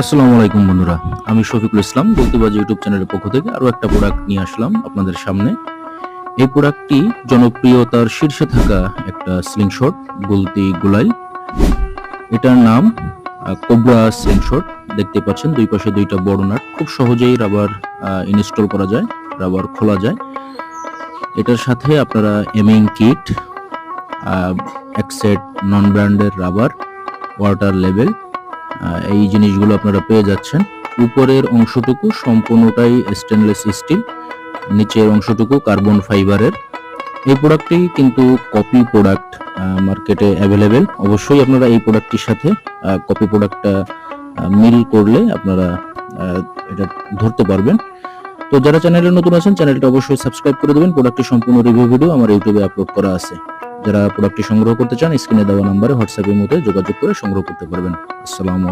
আসসালামু আলাইকুম বন্ধুরা। আমি শফিকুল ইসলাম গলতিবাজ ইউটিউব চ্যানেলের পক্ষ থেকে আরও একটা প্রোডাক্ট নিয়ে আসলাম আপনাদের সামনে। এই প্রোডাক্টটি জনপ্রিয়তার শীর্ষে থাকা একটা স্লিংশট গুলতি গুলাই। এটার নাম কোবরা স্লিংশট দেখতে পাচ্ছেন, দুই পাশে দুইটা বড় নাট। খুব সহজেই রাবার ইনস্টল করা যায় রাবার খোলা যায়। এটার সাথে আপনারা এমিং কিট এক সেট নন ব্র্যান্ডের রাবার ওয়াটার লেভেল এই জিনিসগুলো আপনারা পেয়ে যাচ্ছেন। উপরের অংশটুকু সম্পূর্ণটাই স্টেনলেস স্টিল নিচের অংশটুকু কার্বন ফাইবারের এই প্রোডাক্টটি কিন্তু কপি প্রোডাক্ট মার্কেটে অ্যাভেলেবেল অবশ্যই আপনারা এই প্রোডাক্টটির সাথে কপি প্রোডাক্টটা মিল করলে আপনারা এটা ধরতে পারবেন। তো যারা চ্যানেলে নতুন আছেন চ্যানেলটা অবশ্যই সাবস্ক্রাইব করে দেবেন। প্রোডাক্টটি সম্পূর্ণ রিভিউ ভিডিও আমার ইউটিউবে আপলোড করা আছে। যারা প্রোডাক্টটি সংগ্রহ করতে চান স্ক্রিনে দেওয়া নাম্বারে হোয়াটসঅ্যাপের মধ্যে যোগাযোগ করে সংগ্রহ করতে পারবেন। আসসালামু